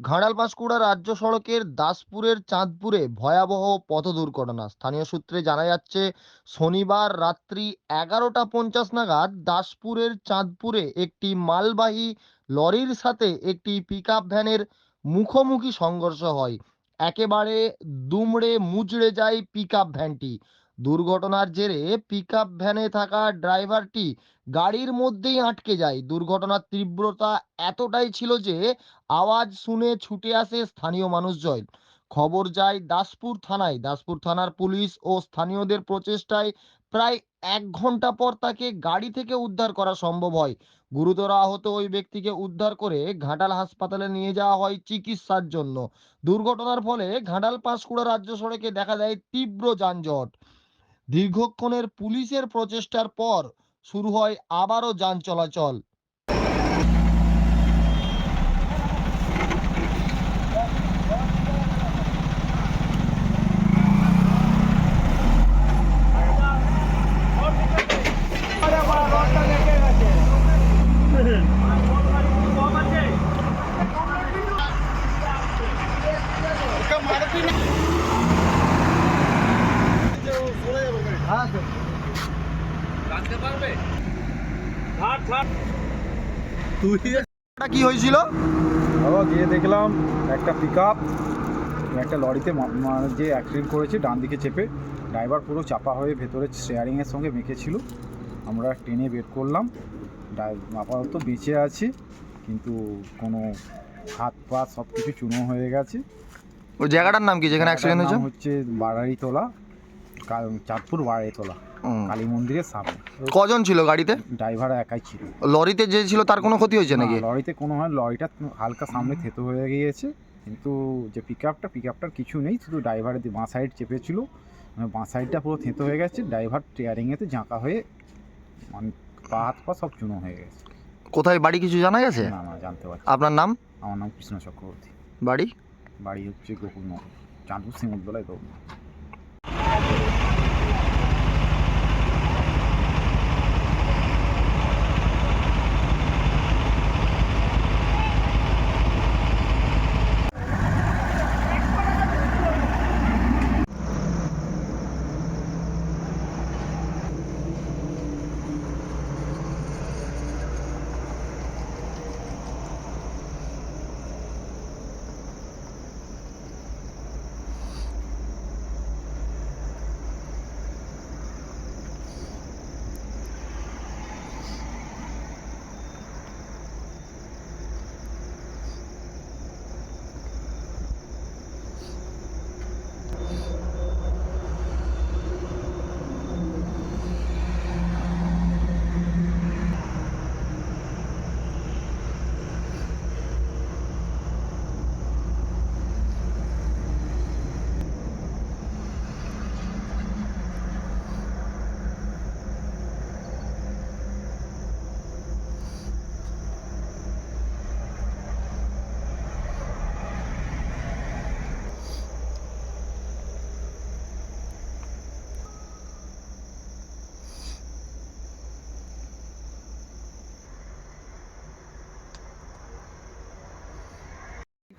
ঘাড়াল পাঁশকুড়া রাজ্য সড়কের দাসপুরের চাঁদপুরে ভয়াবহ পথ দুর্ঘটনা। স্থানীয় সূত্রে জানা যাচ্ছে, শনিবার রাত্রি এগারোটা পঞ্চাশ নাগাদ দাসপুরের চাঁদপুরে একটি মালবাহী লরির সাথে একটি পিকআপ ভ্যানের মুখোমুখি সংঘর্ষ হয়। একেবারে দুমড়ে মুচড়ে যায় পিকআপ ভ্যানটি। দুর্ঘটনার জেরে পিকআপ ভ্যানে থাকা ড্রাইভারটি গাড়ির মধ্যেই আটকে যায়। দুর্ঘটনার তীব্রতা এতটাই ছিল যে আওয়াজ শুনে ছুটে আসে স্থানীয় মানুষজন। খবর যায় দাসপুর থানায়। দাসপুর থানার পুলিশ ও স্থানীয়দের প্রচেষ্টায় প্রায় এক ঘণ্টা পর তাকে গাড়ি থেকে উদ্ধার করা সম্ভব হয়। গুরুতর আহত ওই ব্যক্তিকে উদ্ধার করে ঘাটাল হাসপাতালে নিয়ে যাওয়া হয় চিকিৎসার জন্য। দুর্ঘটনার ফলে ঘাটাল পাঁশকুড়া রাজ্য সড়কে দেখা দেয় তীব্র যানজট। দীর্ঘক্ষণের পুলিশের প্রচেষ্টার পর শুরু হয় আবারও যান চলাচল। এটা কি হয়েছিল? বাবা গিয়ে দেখলাম একটা পিক আপ একটা লরিতে মানে যে অ্যাক্সিডেন্ট করেছে ডান দিকে চেপে। ড্রাইভার পুরো চাপা হয়ে ভেতরে শেয়ারিংয়ের সঙ্গে মেখেছিল আমরা ট্রেনে বের করলাম। আপাতত বেঁচে আছি কিন্তু কোনো হাত পা সব কিছু চূর্ণ হয়ে গেছে। ওই জায়গাটার নাম কি যেখানে অ্যাক্সিডেন্ট হয়েছে? হচ্ছে বাড়ারিতলা চাঁদপুর বাড়ারিতলা হুম। কালী মন্দিরের সামনে। কজন ছিল গাড়িতে? ড্রাইভার একাই ছিল। লরিতে যে ছিল তার কোনো ক্ষতি হয়েছে নাকি? লরিতে কোনো হয় লরিটা হালকা সামনে থেতো হয়ে গিয়েছে। কিন্তু যে পিক আপটা পিক আপটার কিছু নেই শুধু ড্রাইভারের বাঁ সাইড চেপেছিল। মানে বাঁ সাইডটা পুরো থেতো হয়ে গেছে ড্রাইভার টিয়ারিংয়েতে জাঁকা হয়ে মানে পা হাত পা সব চুনো হয়ে গেছে। কোথায় বাড়ি কিছু জানা গেছে না না জানতে পারছি আপনার নাম? আমার নাম কৃষ্ণ চক্রবর্তী। বাড়ি? বাড়ি হচ্ছে গোকুলনগর চাঁদপুর সিমুদ্দোলায় তো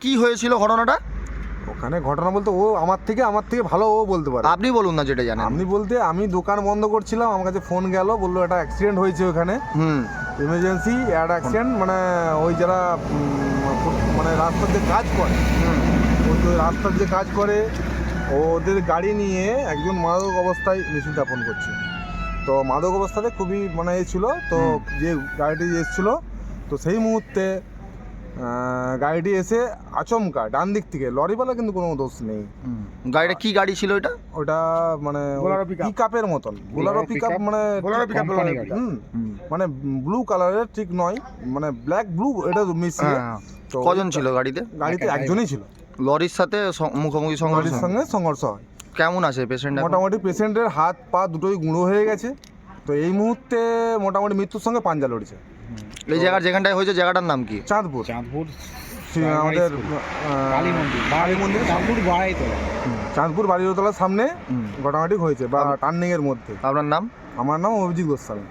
কি হয়েছিল ঘটনাটা? ওখানে ঘটনা বলতে ও আমার থেকে আমার থেকে ভালো ও বলতে পারে। আপনি বলুন না যেটা জানেন। আপনি বলতে আমি দোকান বন্ধ করছিলাম আমার কাছে ফোন গেল বলল একটা অ্যাক্সিডেন্ট হয়েছে ওখানে। হুম। ইমার্জেন্সি একটা অ্যাক্সিডেন্ট মানে ওই যারা মানে রাস্তার যে কাজ করে ওই রাস্তার যে কাজ করে ওদের গাড়ি নিয়ে একজন মাদক অবস্থায় মৃত্যু যাপন করছে। তো মাদক অবস্থাতে খুবই মানে এ ছিল তো যে গাড়িটি এসেছিল তো সেই মুহূর্তে গাড়িটি এসে আচমকা ডান দিক থেকে। লরিওয়ালা কিন্তু কোনো দোষ নেই। গাড়িটা কি গাড়ি ছিল এটা? ওটা মানে পিক আপের মতন। বোলারো পিক আপ মানে মানে ব্লু কালারের ঠিক নয়। মানে ব্ল্যাক ব্লু এটা মিশিয়ে হ্যাঁ। তো কজন ছিল গাড়িতে? গাড়িতে একজনই ছিল। লরির সাথে মুখোমুখি সংঘর্ষ? গাড়ির সঙ্গে সংঘর্ষ হয়। কেমন আছে পেশেন্ট মোটামুটি পেশেন্টের হাত পা দুটোই গুঁড়ো হয়ে গেছে। তো এই মুহূর্তে মোটামুটি মৃত্যুর সঙ্গে পাঞ্জা লড়ছে। এই জায়গার যেখানটায় হয়েছে জায়গাটার নাম কি? চাঁদপুর। চাঁদপুর আমাদের কালী মন্দির। কালী মন্দির। চাঁদপুর বাড়াইতলা। চাঁদপুর বাড়িরতলার সামনে ঘটনাটি হয়েছে বা টার্নিং এর মধ্যে। আপনার নাম? আমার নাম অভিজিৎ গোস্বামী।